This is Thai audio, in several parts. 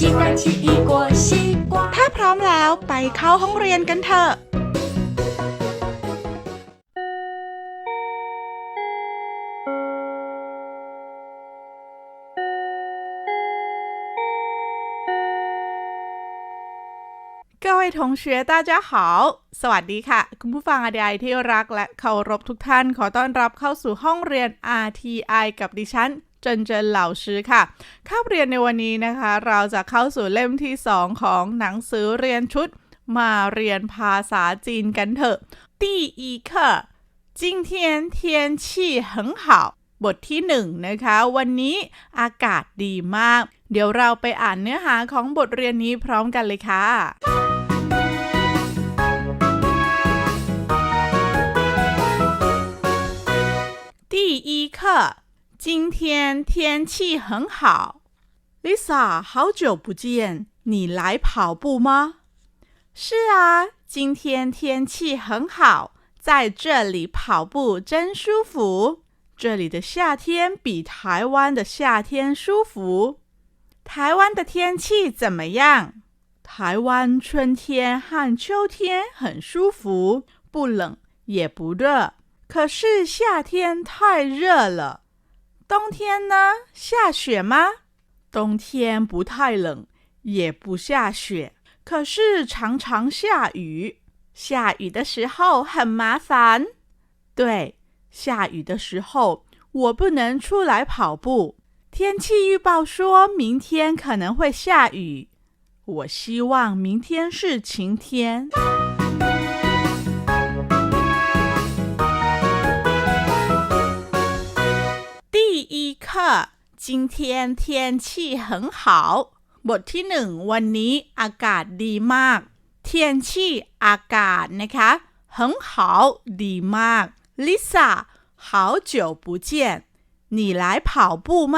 渴了要喝水，机器洗，鸡蛋洗一锅西瓜。 ถ้าพร้อมแล้วไปเข้าห้องเรียนกันเถอะ 各位同学大家好สวัสดีค่ะ คุณผู้ฟังอดียที่รักและเคารพทุกท่านขอต้อนรับเข้าสู่ห้องเรียน RTI กับดิฉัน เจินเจินเหล่าชื้อค่ะคาบเรียนในวันนี้นะคะ เราจะเข้าสู่เล่มที่ 2 ของหนังสือเรียนชุด มาเรียนภาษาจีนกันเถอะ第一课今天天气很好บทที่หนึ่งนะคะ วันนี้อากาศดีมาก เดี๋ยวเราไปอ่านเนื้อหาของบทเรียนนี้พร้อมกันเลยค่ะ 第一课， 今天天气很好。Lisa，好久不见，你来跑步吗？是啊，今天天气很好，在这里跑步真舒服。这里的夏天比台湾的夏天舒服。台湾的天气怎么样？台湾春天和秋天很舒服，不冷也不热。可是夏天太热了。冬天呢？下雪吗？冬天不太冷，也不下雪，可是常常下雨。下雨的时候很麻烦。对，下雨的时候我不能出来跑步。天气预报说明天可能会下雨，我希望明天是晴天。 一课今天天气很好บทที่หนึ่งวันนี้อากาศดีมากเทียนชีอากาศนะคะ很好ดีมาก Lisa 好久不见你来跑步吗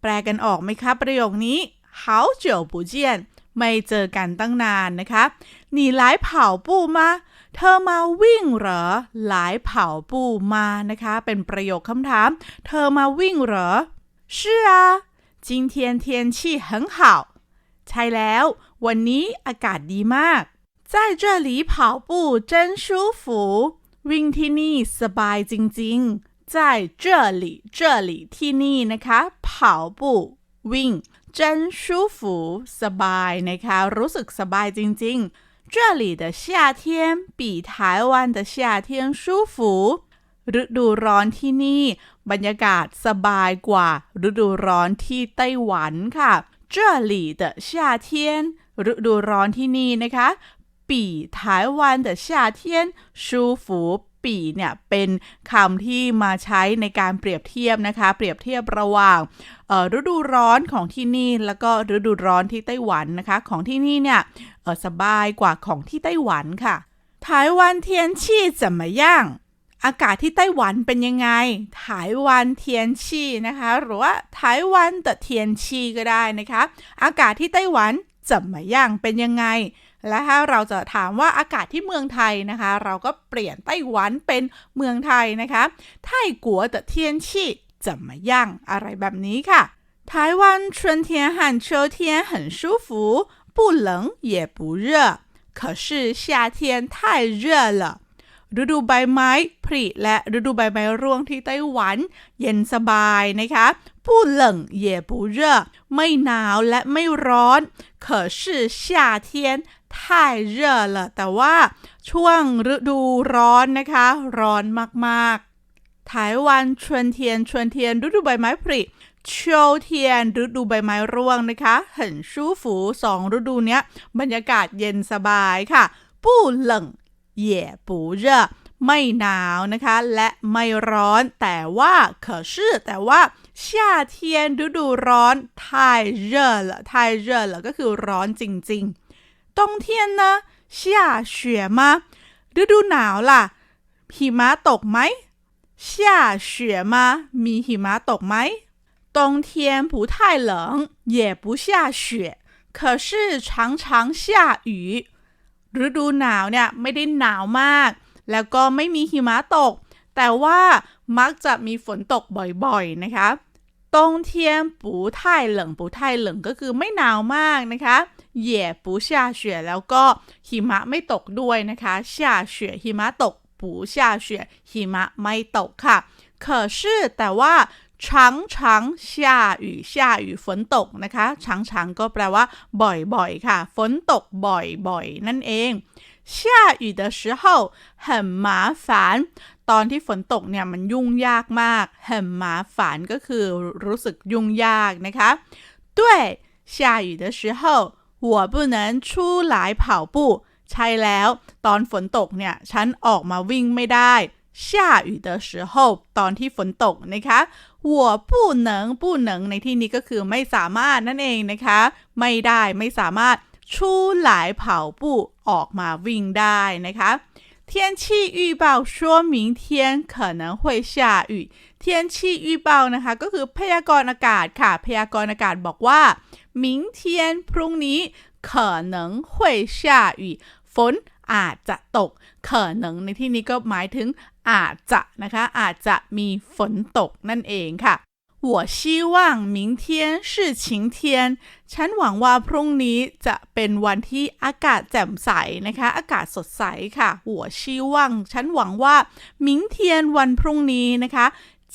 แปลกันออกไหมคะประโยคนี้好久不见 ไม่เจอกันตั้งนานนะคะ你来跑步吗เธอมาวิ่งเหรอหลายเผาปูมานะคะ เป็นประโยคคำถาม เธอมาวิ่งเหรอ是啊今天天气很好ใช่แล้ว วันนี้อากาศดีมาก在这里跑步真舒服วิ่งที่นี่สบายจริงๆ在这里这里ที่นี่นะคะ跑步วิ่ง 真舒服สบายนะคะ รู้สึกสบายจริงๆ这里的夏天比台湾的夏天舒服ฤดูร้อนที่นี่ บรรยากาศสบายกว่า ฤดูร้อนที่ไต้หวันค่ะ这里的夏天ฤดูร้อนที่นี่นะคะ比台湾的夏天舒服 ปีเนี่ยเป็นคำที่มาใช้ในการเปรียบเทียบนะคะ เปรียบเทียบระหว่างฤดูร้อนของที่นี่ แล้วก็ฤดูร้อนที่ไต้หวันนะคะ ของที่นี่เนี่ยสบายกว่าของที่ไต้หวันค่ะไต้หวันเทียนชี่จะมาย่างอากาศที่ไต้หวันเป็นยังไงไต้หวันเทียนชีนะคะ หรือว่าไต้หวันแต่เทียนชีก็ได้นะคะ อากาศที่ไต้หวันจะมาย่างเป็นยังไง และถ้าเราจะถามว่าอากาศที่เมืองไทยนะคะ เราก็เปลี่ยนไต้หวันเป็นเมืองไทยนะคะไทกัว的天气怎么样อะไรแบบนี้ค่ะ台湾春天和秋天很舒服不冷也不热可是夏天太热了ฤดูใบไม้ผลิและฤดูใบไม้ร่วงที่ไต้หวัน เย็นสบายนะคะ不冷也不热ไม่หนาวและไม่ร้อน可是夏天 太热了แต่ว่าช่วงฤดูร้อนนะคะ ร้อนมากๆไต้หวัน春天春天ฤดูใบไม้ผลิ秋天ฤดูใบไม้ร่วงนะคะ很舒服สองฤดูเนี้ย บรรยากาศเย็นสบายค่ะ不冷也不热 ไม่หนาวนะคะ และไม่ร้อน แต่ว่า可是แต่ว่า夏天ฤดูร้อน太热了太热了ก็คือร้อนจริงๆ 冬天呢下雪吗ฤดูหนาวล่ะ หิมะตกไหม下雪吗มีหิมะตกไหม冬天不太冷也不下雪可是常常下雨ฤดูหนาวเนี่ยไม่ได้หนาวมาก แล้วก็ไม่มีหิมะตก แต่ว่ามักจะมีฝนตกบ่อยๆนะคะ冬天不太冷不太冷ก็คือไม่หนาวมากนะคะ 也不下雪แล้วก็หิมะไม่ตกด้วยนะคะ下雪หิมะตก不下雪หิมะไม่ตกค่ะ可是แต่ว่า常常下雨下雨ฝนตกนะคะ常常ก็แปลว่า บ่อยๆ ค่ะ ฝนตกบ่อยๆ นั่นเอง下雨的时候很麻烦ตอนที่ฝนตกเนี่ยมันยุ่งยากมาก很麻烦ก็คือรู้สึกยุ่งยากนะคะ对下雨的时候 我不能出来跑步ใช่แล้ว ตอนฝนตกเนี่ยฉันออกมาวิ่งไม่ได้下雨的时候ตอนที่ฝนตกนะคะ我不能不能ในที่นี้ก็คือไม่สามารถนั่นเองนะคะ ไม่ได้ไม่สามารถ出来跑步ออกมาวิ่งได้นะคะ 天气预报说明天可能会下雨天气预报นะคะ ก็คือพยากรณ์อากาศค่ะ พยากรณ์อากาศบอกว่า明天พรุ่งนี้可能会下雨ฝนอาจจะตก可能ห在ในที่นี้ก็หมายถึงอาจจะนะคะ อาจจะมีฝนตกนั่นเองค่ะ 我希望明天是晴天ฉันหวังว่าพรุ่งนี้จะเป็นวันที่อากาศแจ่มใสนะคะ อากาศสดใสค่ะ我希望ฉันหวังว่า明天วันพรุ่งนี้นะคะ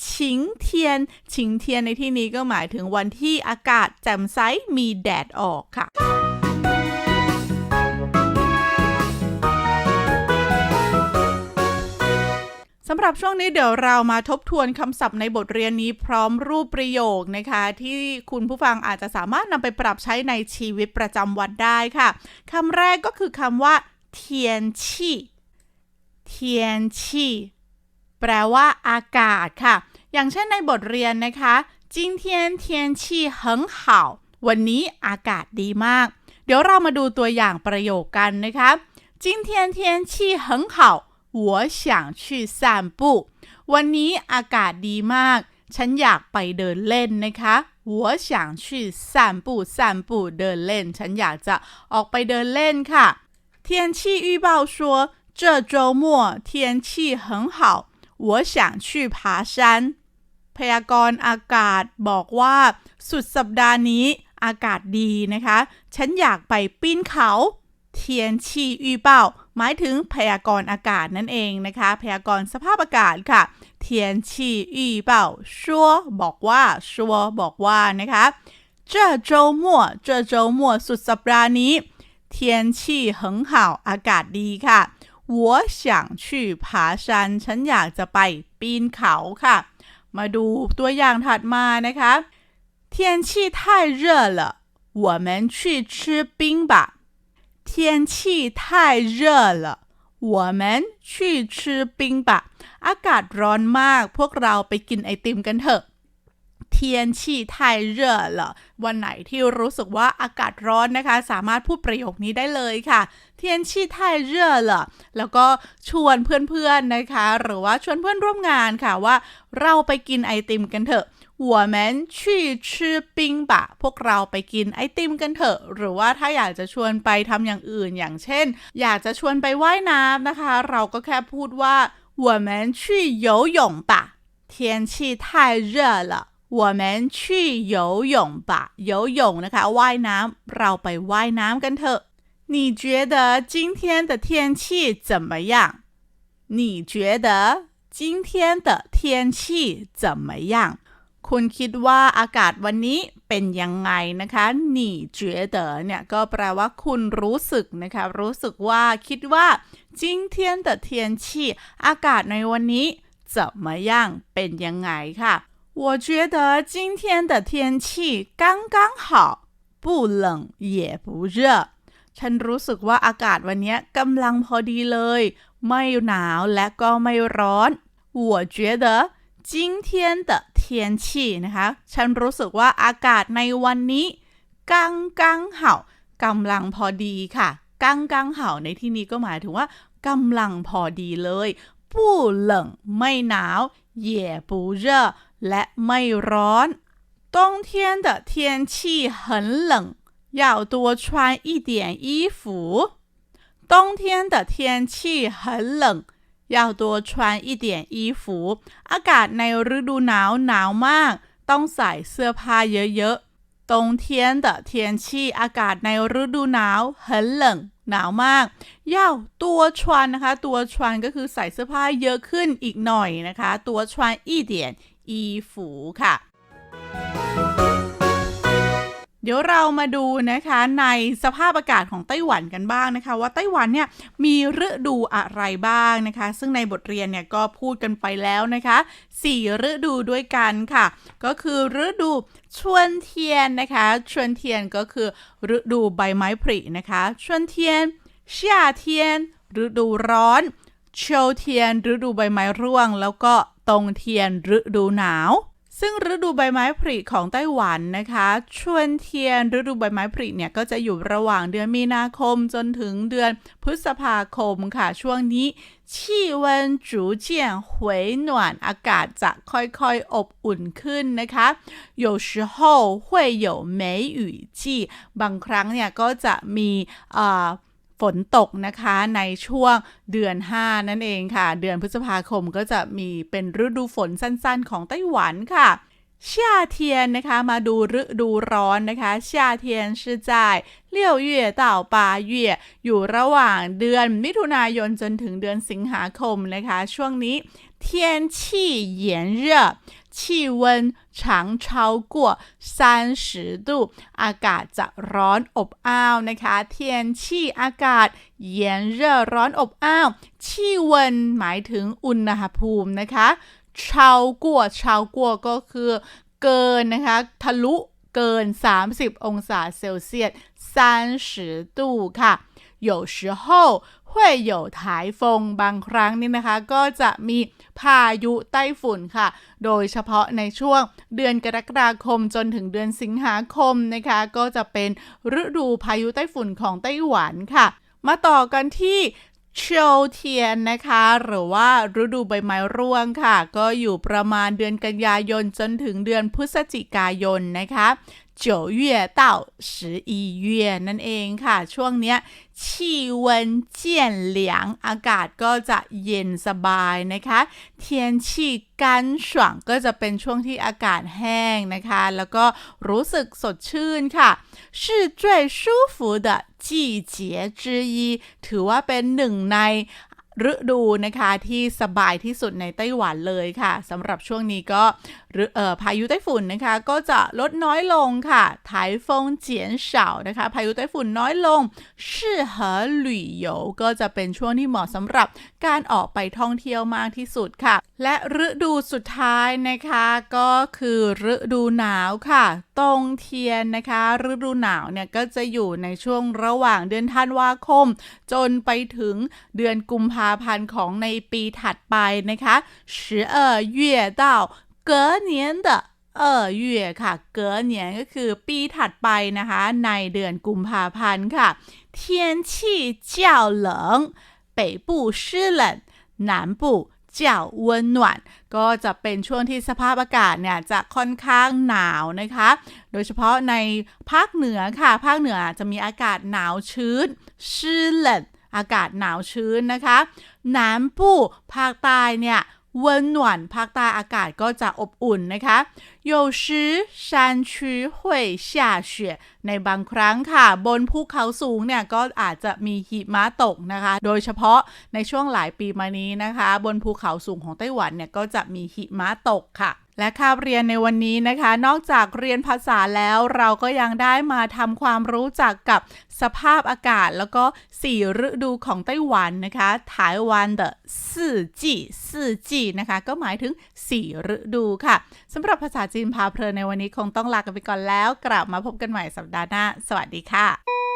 ชิงเทียนชิงเทียนในที่นี้ก็หมายถึงวันที่อากาศแจ่มใสมีแดดออกค่ะ สำหรับช่วงนี้เดี๋ยวเรามาทบทวนคำศัพท์ในบทเรียนนี้พร้อมรูปประโยคนะคะ ที่คุณผู้ฟังอาจจะสามารถนำไปปรับใช้ในชีวิตประจำวันได้ค่ะคำแรกก็คือคำว่าเทียนชีเทียนชีแปลว่าอากาศค่ะ อย่างเช่นในบทเรียนนะคะจินเทียนเทียนชีเหิงเห่าวันนี้อากาศดีมาก เดี๋ยวเรามาดูตัวอย่างประโยคกันนะคะจินเทียนเทียนชีเหิงเห่า 我想去散步วันนี้อากาศดีมาก ฉันอยากไปเดินเล่นนะคะ我想去散步散步เดินเล่น ฉันอยากจะออกไปเดินเล่นค่ะ天气预报说这周末天气很好我想去爬山พยากรณ์อากาศบอกว่า สุดสัปดาห์นี้อากาศดีนะคะ ฉันอยากไปปีนเขา天气预报 หมายถึงพยากรณ์อากาศนั่นเองนะคะ พยากรณ์สภาพอากาศค่ะเทียนชี预报说บอกว่า说บอกว่านะคะ这周末这周末สุดสัปดาห์นี้天气很好อากาศดีค่ะ我想去爬山ฉันอยากจะไปปีนเขาค่ะ มาดูตัวอย่างถัดมานะคะ天气太热了我们去吃冰吧 天气太热了我们去吃冰吧อากาศร้อนมาก พวกเราไปกินไอติมกันเถอะเทียนชี太热了วันไหนที่รู้สึกว่าอากาศร้อนนะคะ สามารถพูดประโยคนี้ได้เลยค่ะเทียนชี太热了แล้วก็ชวนเพื่อนๆนะคะ หรือว่าชวนเพื่อนร่วมงานค่ะว่า เราไปกินไอติมกันเถอะ 我们去吃冰吧พวกเราไปกินไอติมกันเถอะ หรือว่าถ้าอยากจะชวนไปทำอย่างอื่นอย่างเช่น อยากจะชวนไปว่ายน้ำนะคะ เราก็แค่พูดว่า我们去游泳吧天气太热了我们去游泳吧游泳นะคะว่ายน้ำเราไปว่ายน้ำกันเถอะ你觉得今天的天气怎么样你觉得今天的天气怎么样 คุณคิดว่าอากาศวันนี้เป็นยังไงนะคะหนีเจเดเนี่ยก็แปลว่าคุณรู้สึกนะคะ รู้สึกว่าคิดว่า今天的天气อากาศในวันนี้怎么样เป็นยังไงค่ะ我觉得今天的天气刚刚好不冷也不热ฉันรู้สึกว่าอากาศวันนี้กำลังพอดีเลย ไม่หนาวและก็ไม่ร้อน我觉得今天的 天气นะคะ ฉันรู้สึกว่าอากาศในวันนี้กังกังเห่ากำลังพอดีค่ะกังกังเห่าในที่นี้ก็หมายถึงว่ากำลังพอดีเลย不冷ไม่หนาว也不热และไม่ร้อน冬天的天气很冷要多穿一点衣服冬天的天气很冷 要多穿一点衣服อากาศในฤดูหนาวหนาวมาก ต้องใส่เสื้อผ้าเยอะๆ冬天的天气อากาศในฤดูหนาว很冷หนาวมาก要ตัวชวนนะคะ ตัวชวนก็คือใส่เสื้อผ้าเยอะขึ้นอีกหน่อยนะคะ ตัวชวน一点衣服ค่ะ เดี๋ยวเรามาดูนะคะในสภาพอากาศของไต้หวันกันบ้างนะคะ ว่าไต้หวันเนี่ยมีฤดูอะไรบ้างนะคะ ซึ่งในบทเรียนเนี่ยก็พูดกันไปแล้วนะคะสี่ฤดูด้วยกันค่ะ ก็คือฤดูชวนเทียนนะคะชวนเทียนก็คือฤดูใบไม้ผลินะคะชวนเทียน夏天ฤดูร้อนเชลเทียนฤดูใบไม้ร่วง แล้วก็ตงเทียนฤดูหนาว ซึ่งฤดูใบไม้ผลิของไต้หวันนะคะชวนเทียนฤดูใบไม้ผลิเนี่ยก็จะอยู่ระหว่างเดือนมีนาคมจนถึงเดือนพฤษภาคมค่ะ ช่วงนี้气温逐渐回暖อากาศจะค่อยๆอบอุ่นขึ้นนะคะ有时候会有梅雨季บางครั้งเนี่ยก็จะมีเอ่อ ฝนตกนะคะในช่วงเดือน 5 นั่นเองค่ะ เดือนพฤษภาคมก็จะมีเป็นฤดูฝนสั้นๆ ของไต้หวันค่ะ夏天นะคะมาดูฤดูร้อนนะคะ夏天是在六月到八月อยู่ระหว่างเดือนมิถุนายนจนถึงเดือนสิงหาคมนะคะ ช่วงนี้天气炎热 气温常超过30度อากาศจะร้อนอบอ้าวนะคะเทียนชี่อากาศเย็นเร่อร้อนอบอ้าวชี่เวนหมายถึงอุณหภูมินะคะชาวกัวชาวกัวก็คือเกินนะคะทะลุเกิน 30 องศาเซลเซียส30度ค่ะ 有时候会有台风บางครั้งนี่นะคะ ก็จะมีพายุไต้ฝุ่นค่ะ โดยเฉพาะในช่วงเดือนกรกฎาคมจนถึงเดือนสิงหาคมนะคะ ก็จะเป็นฤดูพายุไต้ฝุ่นของไต้หวันค่ะ มาต่อกันที่เชลเทียนนะคะ หรือว่าฤดูใบไม้ร่วงค่ะ ก็อยู่ประมาณเดือนกันยายนจนถึงเดือนพฤศจิกายนนะคะ 九月到十一月นั่นเองค่ะ ช่วงเนี้ย气温渐凉อากาศก็จะเย็นสบายนะคะ天气干爽ก็จะเป็นช่วงที่อากาศแห้งนะคะ แล้วก็รู้สึกสดชื่นค่ะ是最舒服的季节之一ถือว่าเป็นหนึ่งใน ฤดูนะคะที่สบายที่สุดในไต้หวันเลยค่ะสำหรับช่วงนี้ก็พายุไต้ฝุ่นนะคะก็จะลดน้อยลงค่ะไต้ฟงเจียนเฉานะคะพายุไต้ฝุ่นน้อยลงชื่อเหอหลี่โยก็จะเป็นช่วงที่เหมาะสำหรับการออกไปท่องเที่ยวมากที่สุดค่ะ และฤดูสุดท้ายนะคะก็คือฤดูหนาวค่ะตงเทียนนะคะ ฤดูหนาวเนี่ยก็จะอยู่ในช่วงระหว่างเดือนธันวาคม จนไปถึงเดือนกุมภพันธ์ของในปีถัดไปนะคะ十二月到隔年的เออเย่ค่ะ เก๋เหนียนก็คือปีถัดไปนะคะ ในเดือนกุมภาพันธ์ค่ะ天气较冷北部湿冷南部较温暖ก็จะเป็นช่วงที่สภาพอากาศเนี่ยจะค่อนข้างหนาวนะคะ โดยเฉพาะในภาคเหนือค่ะ ภาคเหนือจะมีอากาศหนาวชื้นชื้น冷 อากาศหนาวชื้นนะคะ南部ภาคใต้เนี่ย温暖ภาคใต้อากาศก็จะอบอุ่นนะคะ有时山区会下雪ในบางครั้งค่ะ บนภูเขาสูงเนี่ยก็อาจจะมีหิมะตกนะคะ โดยเฉพาะในช่วงหลายปีมานี้นะคะ บนภูเขาสูงของไต้หวันเนี่ยก็จะมีหิมะตกค่ะ และคาบเรียนในวันนี้นะคะ นอกจากเรียนภาษาแล้วเราก็ยังได้มาทำความรู้จักกับสภาพอากาศ แล้วก็สี่ฤดูของไต้หวันนะคะไต้หวันเดสี่จีสี่จีนะคะ ก็หมายถึงสี่ฤดูค่ะสำหรับภาษาจีนพาเพลินในวันนี้คงต้องลากันไปก่อนแล้ว กลับมาพบกันใหม่สัปดาห์หน้า สวัสดีค่ะ